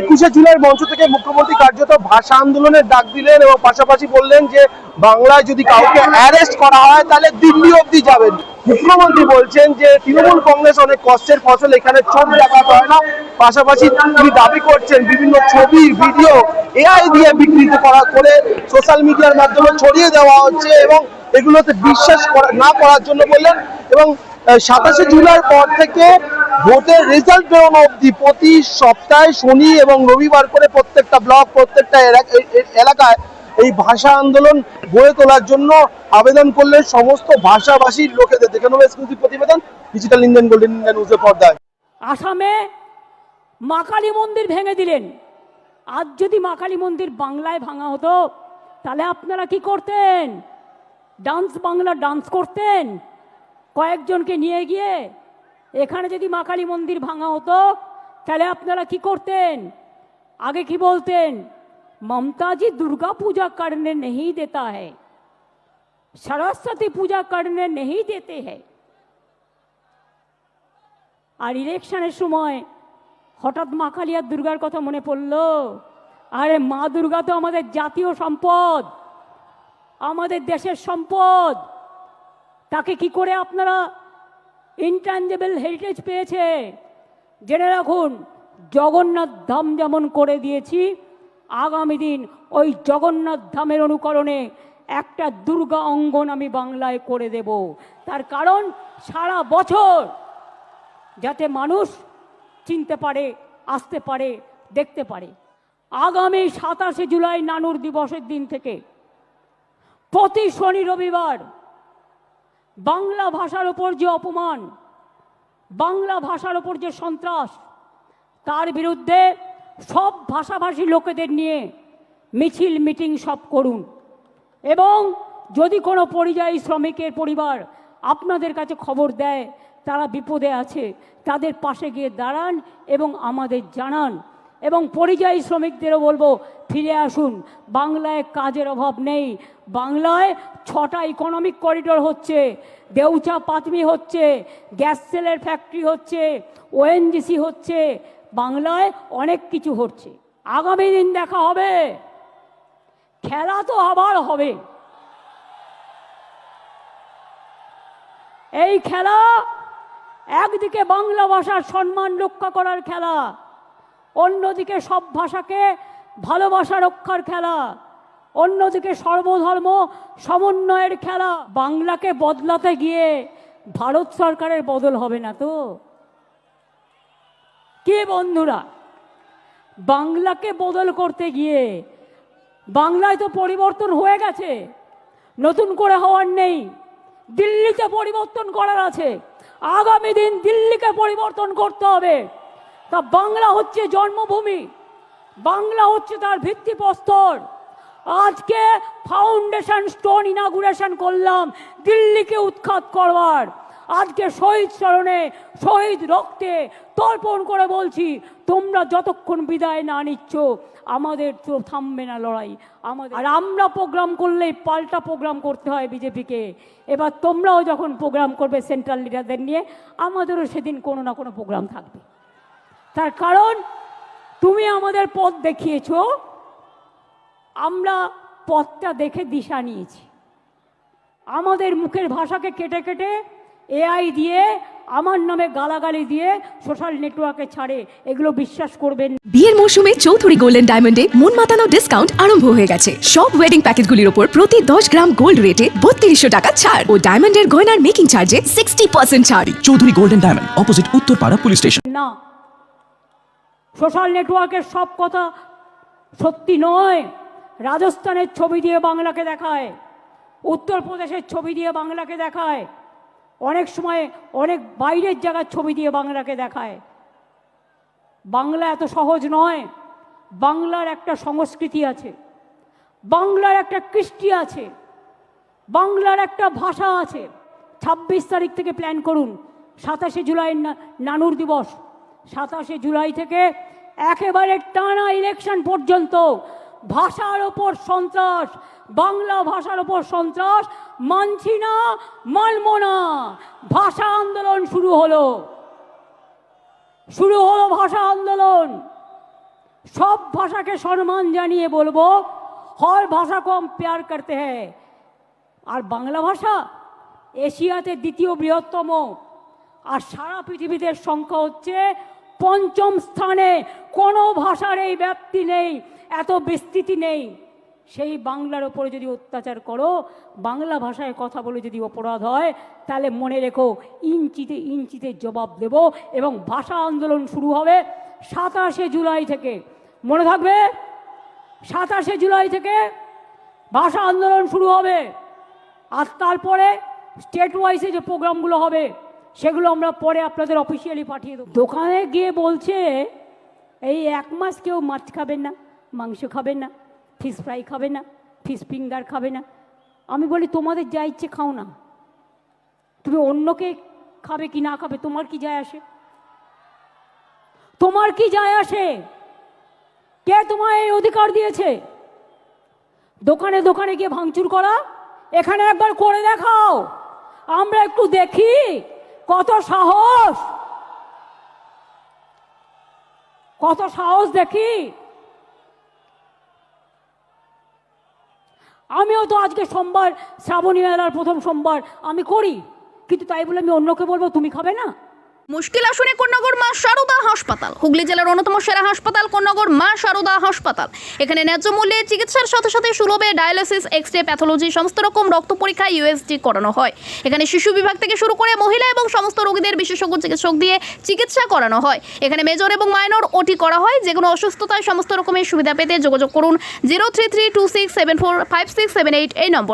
একুশে জুলাই মঞ্চ থেকে মুখ্যমন্ত্রী কার্যত ভাষা আন্দোলনের ডাক দিলেন এবং পাশাপাশি বললেন যে, বাংলায় যদি কাউকে অ্যারেস্ট করা হয়, তাহলে দিল্লি অবধি যাবেন। মুখ্যমন্ত্রী বলছেন যে, তৃণমূল কংগ্রেস অনেক কষ্টের ফসল, এখানে চোখ দেখাতে হয় না। পাশাপাশি তিনি দাবি করছেন, বিভিন্ন ছবি, ভিডিও, এআই দিয়ে বিকৃত করা করে সোশ্যাল মিডিয়ার মাধ্যমে ছড়িয়ে দেওয়া হচ্ছে এবং এগুলোতে বিশ্বাস না করার জন্য বললেন এবং সাতাশে জুলাইয়ের পর থেকে ভোটের রেজাল্ট বেরোনো অবধি প্রতি সপ্তাহে শনি এবং রবিবার করে প্রত্যেকটা ব্লক প্রত্যেকটা এলাকায় এই ভাষা আন্দোলন গড়ে তোলার জন্য আবেদন করলে সমস্ত ভাষাভাষীর লোকেদের, দেখে নেব এক্সক্লুসিভ প্রতিবেদন ডিজিটাল ইন্ডিয়ান গোল্ডেন ইন্ডিয়ান নিউজের পর্দায়। আসামে মা কালী মন্দির ভেঙে দিলেন। আজ যদি মা কালী মন্দির বাংলায় ভাঙা হতো, তাহলে আপনারা কি করতেন? ডান্স বাংলা ডান্স করতেন? কয়েকজনকে নিয়ে গিয়ে এখানে যদি মা কালী মন্দির ভাঙা হতো, তাহলে আপনারা কি করতেন? আগে কি বলতেন? মমতাজি দুর্গা পূজা করনে নেই দেতা হ্যায়। সরস্বতী পূজা কারণে নেই দেতে হ্যায়। আর ইলেকশনের সময় হঠাৎ মা কালী আর দুর্গার কথা মনে পড়ল, আরে মা দুর্গা তো আমাদের জাতীয় সম্পদ, আমাদের দেশের সম্পদ। তাকে কি করে আপনারা ইনট্যাঞ্জেবল হেরিটেজ পেয়েছে। জেনে রাখুন, জগন্নাথ ধাম যেমন করে দিয়েছি, আগামী দিন ওই জগন্নাথ ধামের অনুকরণে একটা দুর্গা অঙ্গন আমি বাংলায় করে দেব। তার কারণ, সারা বছর যাতে মানুষ চিনতে পারে, আসতে পারে, দেখতে পারে। আগামী সাতাশে জুলাই নানুর দিবসের দিন থেকে প্রতি শনি রবিবার বাংলা ভাষার ওপর যে অপমান, বাংলা ভাষার ওপর যে সন্ত্রাস, তার বিরুদ্ধে সব ভাষাভাষী লোকেদের নিয়ে মিছিল, মিটিং সব করুন। এবং যদি কোনো পরিযায়ী শ্রমিকের পরিবার আপনাদের কাছে খবর দেয়, তারা বিপদে আছে, তাদের পাশে গিয়ে দাঁড়ান এবং আমাদের জানান। এবং পরিযায়ী শ্রমিকদেরও বলব, ফিরে আসুন। বাংলায় কাজের অভাব নেই। বাংলায় ছটা ইকোনমিক করিডোর হচ্ছে, দেউচা পাতমি হচ্ছে, গ্যাস সেলের ফ্যাক্টরি হচ্ছে ওএনজিসি হচ্ছে, বাংলায় অনেক কিছু হচ্ছে। আগামী দিন দেখা হবে। খেলা তো আবার হবে। এই খেলা, একদিকে বাংলা ভাষার সম্মান রক্ষা করার খেলা অন্যদিকে সব ভাষাকে ভালোবাসা রক্ষার খেলা, অন্যদিকে সর্বধর্ম সমন্বয়ের খেলা। বাংলাকে বদলাতে গিয়ে ভারত সরকারের বদল হবে না তো? কে বন্ধুরা? বাংলাকে বদল করতে গিয়ে বাংলায় তো পরিবর্তন হয়ে গেছে, নতুন করে হওয়ার নেই, দিল্লিতে পরিবর্তন করার আছে। আগামী দিন দিল্লিকে পরিবর্তন করতে হবে। তা বাংলা হচ্ছে জন্মভূমি। বাংলা হচ্ছে তার ভিত্তিপ্রস্তর আজকে ফাউন্ডেশন স্টোন ইনাগুরেশন করলাম দিল্লিকে উৎখাত করবার। আজকে শহীদ স্মরণে, শহীদ রক্তে তর্পণ করে বলছি, তোমরা যতক্ষণ বিদায় না নিচ্ছ, আমাদের তো থামবে না লড়াই। আমাদের আর আমরা প্রোগ্রাম করলেই পাল্টা প্রোগ্রাম করতে হয় বিজেপিকে। এবার তোমরাও যখন প্রোগ্রাম করবে সেন্ট্রাল লিডারদের নিয়ে, আমাদেরও সেদিন কোনো না কোনো প্রোগ্রাম থাকবে। তার কারণ তুমি আমাদের পথ দেখিয়েছ। আমরা পথটা দেখে দিশা নিয়েছি। আমাদের মুখের ভাষাকে কেটে কেটে এআই দিয়ে আমার নামে গালাগালি দিয়ে সোশ্যাল নেটওয়ার্কে ছাড়ে এগুলো বিশ্বাস করবেন বিয়ের মৌসুমে চৌধুরী গোল্ডেন ডায়মন্ডে মন মাতানো ডিসকাউন্ট আরম্ভ হয়ে গেছে। সব ওয়েডিং প্যাকেজগুলির উপর প্রতি দশ গ্রাম গোল্ড রেটে বত্রিশশো টাকা ছাড়। ও ডায়মন্ডের গয়নার মেকিং চার্জে সিক্সটি পার্সেন্ট ছাড়। Chowdhury golden diamond opposite Uttarpara police station না সোশ্যাল নেটওয়ার্কের সব কথা সত্যি নয়। রাজস্থানের ছবি দিয়ে বাংলাকে দেখায়, উত্তরপ্রদেশের ছবি দিয়ে বাংলাকে দেখায়, অনেক সময় অনেক বাইরের জায়গার ছবি দিয়ে বাংলাকে দেখায়। বাংলা এত সহজ নয়, বাংলার একটা সংস্কৃতি আছে, বাংলার একটা কৃষ্টি আছে, বাংলার একটা ভাষা আছে। ছাব্বিশ তারিখ থেকে প্ল্যান করুন, সাতাশে জুলাই নানুর দিবস। সাতাশে জুলাই থেকে একেবারে টানা ইলেকশন পর্যন্ত ভাষার ওপর সন্ত্রাস, বাংলা ভাষার ওপর সন্ত্রাস, মানছি না, মানব না। ভাষা আন্দোলন শুরু হলো। শুরু হলো ভাষা আন্দোলন। সব ভাষাকে সম্মান জানিয়ে বলব, হর ভাষা কম প্যার করতে হ্যায়। আর বাংলা ভাষা এশিয়াতে দ্বিতীয় বৃহত্তম। আর সারা পৃথিবীতে সংখ্যা হচ্ছে পঞ্চম স্থানে কোনো ভাষার এই ব্যাপ্তি নেই, এত বিস্তৃতি নেই। সেই বাংলার ওপরে যদি অত্যাচার করো, বাংলা ভাষায় কথা বলে যদি অপরাধ হয়, তাহলে মনে রেখো, ইঞ্চিতে ইঞ্চিতে জবাব দেব এবং ভাষা আন্দোলন শুরু হবে সাতাশে জুলাই থেকে। মনে থাকবে? সাতাশে জুলাই থেকে ভাষা আন্দোলন শুরু হবে। আর তারপরে স্টেট ওয়াইজে যে প্রোগ্রামগুলো হবে সেগুলো আমরা পরে আপনাদের অফিসিয়ালি পাঠিয়ে দেবো। দোকানে গিয়ে বলছে, এই এক মাস কেউ মাছ খাবেন না, মাংস খাবেন না ফিশ ফ্রাই খাবে না ফিশ ফিঙ্গার খাবে না। আমি বলি, তোমাদের যা ইচ্ছে খাও না। তুমি অন্যকে খাবে কি না খাবে, তোমার কি যায় আসে? তোমার কি যায় আসে? কে তোমায় এই অধিকার দিয়েছে? দোকানে দোকানে গিয়ে ভাঙচুর করা, এখানে একবার করে দেখাও। আমরা একটু দেখি কত সাহস? কত সাহস দেখি? আমিও তো আজকে সোমবার শ্রাবণী মেলার প্রথম সোমবার আমি করি, কিন্তু তাই বলে আমি অন্যকে বলব, তুমি খাবে না? মুশকিল আসনে কন্যাগর মা সারদা হাসপাতাল। হুগলি জেলার অন্যতম সেরা হাসপাতাল কন্যাগর মা সারদা হাসপাতাল। এখানে ন্যায্য মূল্যে চিকিৎসার সাথে সাথে সুলভে ডায়ালিসিস এক্স রে প্যাথোলজি সমস্ত রকম রক্ত পরীক্ষা ইউএসজি করানো হয়। এখানে শিশু বিভাগ থেকে শুরু করে মহিলা এবং সমস্ত রোগীদের বিশেষজ্ঞ চিকিৎসক দিয়ে চিকিৎসা করানো হয়। এখানে মেজর এবং মাইনর ওটি করা হয়। যে কোনো অসুস্থতায় সমস্ত রকমের সুবিধা পেতে যোগাযোগ করুন zero three three two six seven four five six seven eight এই নম্বরে।